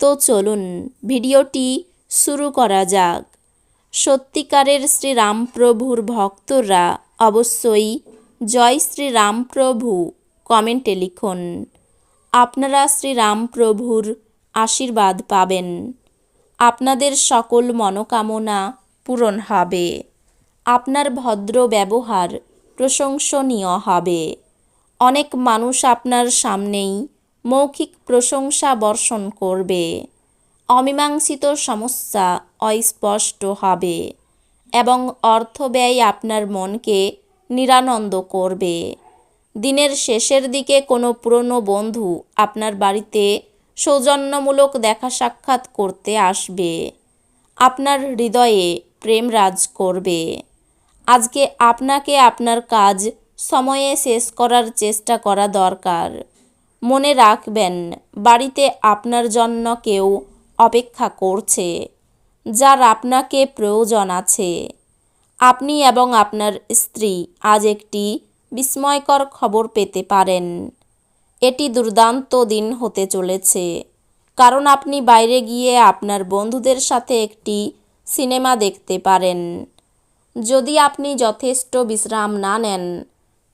তো চলুন ভিডিওটি শুরু করা যাক। সত্যিকারের শ্রীরামপ্রভুর ভক্তরা অবশ্যই জয় শ্রীরামপ্রভু কমেন্টে লিখুন। আপনারা শ্রীরামপ্রভুর আশীর্বাদ পাবেন। আপনাদের সকল মনোকামনা পূরণ হবে। আপনার ভদ্র ব্যবহার প্রশংসনীয় হবে। অনেক মানুষ আপনার সামনেই মৌখিক প্রশংসা বর্ষণ করবে। অমীমাংসিত সমস্যা অস্পষ্ট হবে এবং অর্থ ব্যয় আপনার মনকে নিরানন্দ করবে। দিনের শেষের দিকে কোনো পুরনো বন্ধু আপনার বাড়িতে সৌজন্যমূলক দেখা সাক্ষাৎ করতে আসবে। আপনার হৃদয়ে প্রেম রাজ করবে। আজকে আপনাকে আপনার কাজ সময়ে শেষ করার চেষ্টা করা দরকার। মনে রাখবেন, বাড়িতে আপনার জন্য কেউ অপেক্ষা করছে, যার আপনাকে প্রয়োজন আছে। আপনি এবং আপনার স্ত্রী আজ একটি বিস্ময়কর খবর পেতে পারেন। এটি দুর্দান্ত দিন হতে চলেছে। কারণ আপনি বাইরে গিয়ে আপনার বন্ধুদের সাথে একটি সিনেমা দেখতে পারেন। যদি আপনি যথেষ্ট বিশ্রাম না নেন,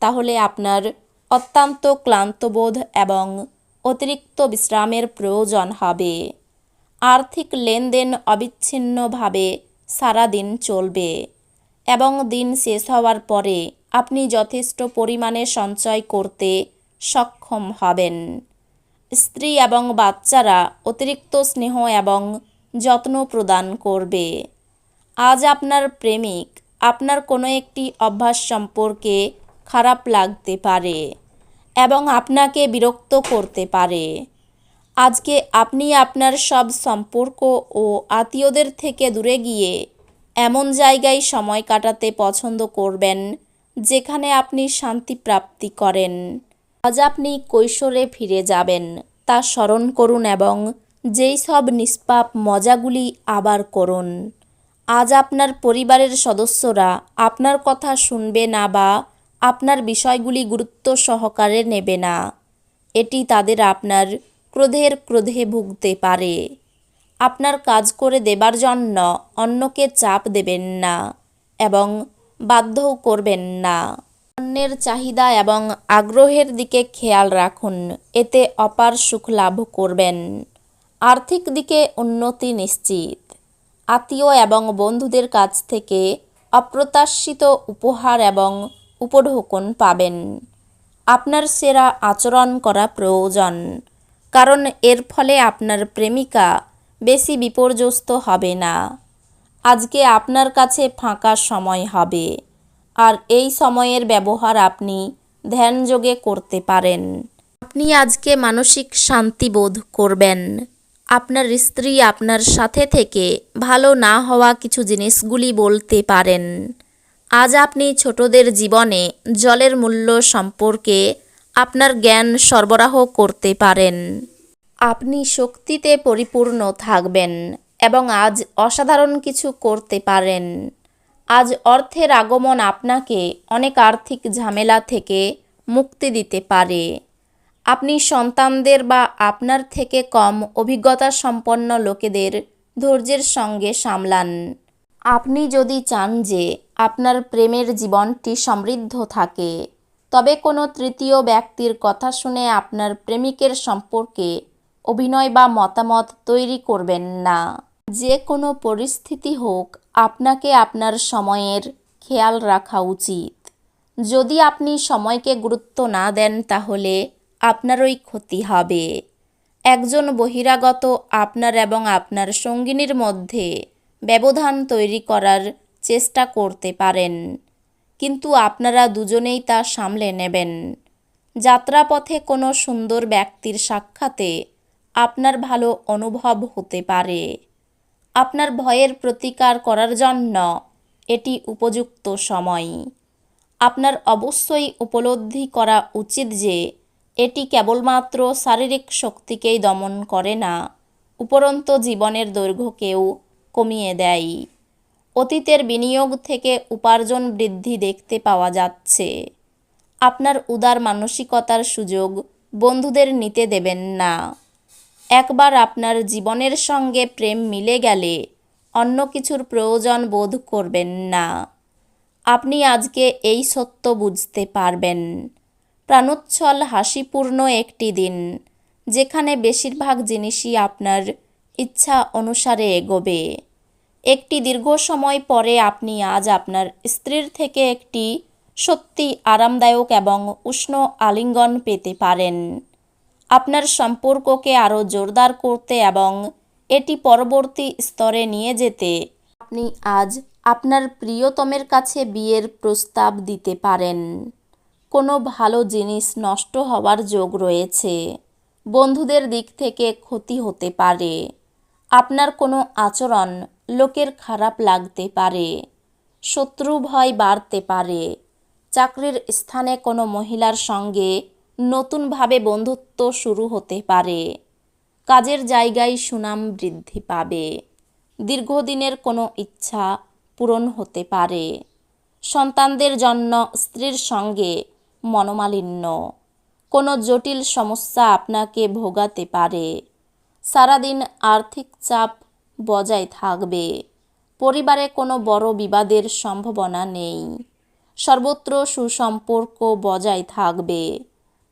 তাহলে আপনার অত্যন্ত ক্লান্তবোধ এবং অতিরিক্ত বিশ্রামের প্রয়োজন হবে। আর্থিক লেনদেন অবিচ্ছিন্নভাবে সারাদিন চলবে এবং দিন শেষ হওয়ার পরে আপনি যথেষ্ট পরিমাণে সঞ্চয় করতে সক্ষম হবেন। স্ত্রী এবং বাচ্চারা অতিরিক্ত স্নেহ এবং যত্ন প্রদান করবে। আজ আপনার প্রেমিক, আপনার কোনো একটি অভ্যাস সম্পর্কে খারাপ লাগতে পারে এবং আপনাকে বিরক্ত করতে পারে। আজকে আপনি আপনার সব সম্পর্ক ও আত্মীয়দের থেকে দূরে গিয়ে এমন জায়গায় সময় কাটাতে পছন্দ করবেন, যেখানে আপনি শান্তি প্রাপ্তি করেন। আজ আপনি কৈশোরে ফিরে যাবেন, তা স্মরণ করুন এবং যেই সব নিষ্পাপ মজাগুলি আবার করুন। আজ আপনার পরিবারের সদস্যরা আপনার কথা শুনবে না বা আপনার বিষয়গুলি গুরুত্ব সহকারে নেবে না। এটি তাদের আপনার ক্রোধের ক্রোধে ভুগতে পারে। আপনার কাজ করে দেবার জন্য অন্যকে চাপ দেবেন না এবং বাধ্যও করবেন না। অন্যের চাহিদা এবং আগ্রহের দিকে খেয়াল রাখুন, এতে অপার সুখ লাভ করবেন। আর্থিক দিকে উন্নতি নিশ্চিত। আত্মীয় এবং বন্ধুদের কাছ থেকে অপ্রত্যাশিত উপহার এবং উপঢৌকন পাবেন। আপনার সেরা আচরণ করা প্রয়োজন, কারণ এর ফলে আপনার প্রেমিকা বেশি বিপর্যস্ত হবে না। আজকে আপনার কাছে ফাঁকা সময় হবে, আর এই সময়ের ব্যবহার আপনি ধ্যানযোগে করতে পারেন। আপনি আজকে মানসিক শান্তি বোধ করবেন। আপনার স্ত্রী আপনার সাথে থেকে ভালো না হওয়া কিছু জিনিসগুলি বলতে পারেন। আজ আপনি ছোটদের জীবনে জলের মূল্য সম্পর্কে আপনার জ্ঞান সরবরাহ করতে পারেন। আপনি শক্তিতে পরিপূর্ণ থাকবেন এবং আজ অসাধারণ কিছু করতে পারেন। আজ অর্থের আগমন আপনাকে অনেক আর্থিক ঝামেলা থেকে মুক্তি দিতে পারে। আপনি সন্তানদের বা আপনার থেকে কম অভিজ্ঞতা সম্পন্ন লোকেদের ধৈর্যের সঙ্গে সামলান। আপনি যদি চান যে আপনার প্রেমের জীবনটি সমৃদ্ধ থাকে, তবে কোনো তৃতীয় ব্যক্তির কথা শুনে আপনার প্রেমিকের সম্পর্কে অভিনয় বা মতামত তৈরি করবেন না। যে কোনো পরিস্থিতি হোক, আপনাকে আপনার সময়ের খেয়াল রাখা উচিত। যদি আপনি সময়কে গুরুত্ব না দেন, তাহলে আপনারই ক্ষতি হবে। একজন বহিরাগত আপনার এবং আপনার সঙ্গিনীর মধ্যে ব্যবধান তৈরি করার চেষ্টা করতে পারেন। কিন্তু আপনারা দুজনেই তা সামলে নেবেন। যাত্রাপথে কোনো সুন্দর ব্যক্তির সাক্ষাতে আপনার ভালো অনুভব হতে পারে। আপনার ভয়ের প্রতিকার করার জন্য এটি উপযুক্ত সময়। আপনার অবশ্যই উপলব্ধি করা উচিত যে এটি কেবলমাত্র শারীরিক শক্তিকেই দমন করে না, উপরন্ত জীবনের দৈর্ঘ্যকেও কমিয়ে দেয়। অতীতের বিনিয়োগ থেকে উপার্জন বৃদ্ধি দেখতে পাওয়া যাচ্ছে। আপনার উদার মানসিকতার সুযোগ বন্ধুদের নিতে দেবেন না। একবার আপনার জীবনের সঙ্গে প্রেম মিলে গেলে অন্য কিছুর প্রয়োজন বোধ করবেন না। আপনি আজকে এই সত্য বুঝতে পারবেন। প্রাণোচ্ছল হাসিপূর্ণ একটি দিন, যেখানে বেশিরভাগ জিনিসই আপনার ইচ্ছা অনুসারে এগোবে। একটি দীর্ঘ সময় পরে আপনি আজ আপনার স্ত্রীর থেকে একটি সত্যি আরামদায়ক এবং উষ্ণ আলিঙ্গন পেতে পারেন। আপনার সম্পর্ককে আরও জোরদার করতে এবং এটি পরবর্তী স্তরে নিয়ে যেতে আপনি আজ আপনার প্রিয়তমের কাছে বিয়ের প্রস্তাব দিতে পারেন। কোনো ভালো জিনিস নষ্ট হওয়ার যোগ রয়েছে। বন্ধুদের দিক থেকে ক্ষতি হতে পারে। আপনার কোনো আচরণ লোকের খারাপ লাগতে পারে, শত্রু ভয় বাড়তে পারে, চাকরির স্থানে কোনো মহিলার সঙ্গে নতুনভাবে বন্ধুত্ব শুরু হতে পারে, কাজের জায়গায় সুনাম বৃদ্ধি পাবে, দীর্ঘদিনের কোনো ইচ্ছা পূরণ হতে পারে, সন্তানদের জন্য স্ত্রীর সঙ্গে মনোমালিন্য, কোনো জটিল সমস্যা আপনাকে ভোগাতে পারে সারাদিন আর্থিক চাপ বজায় থাকবে। পরিবারে কোনো বড় বিবাদের সম্ভাবনা নেই। সর্বত্র সুসম্পর্ক বজায় থাকবে।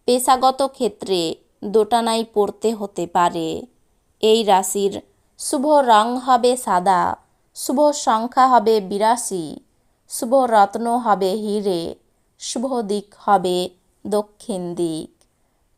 পেশাগত ক্ষেত্রে দোটানায় পড়তে হতে পারে। এই রাশির শুভ রং হবে সাদা, শুভ সংখ্যা হবে বিরাশি, শুভ রত্ন হবে হিরে, শুভ দিক হবে দক্ষিণ দিক।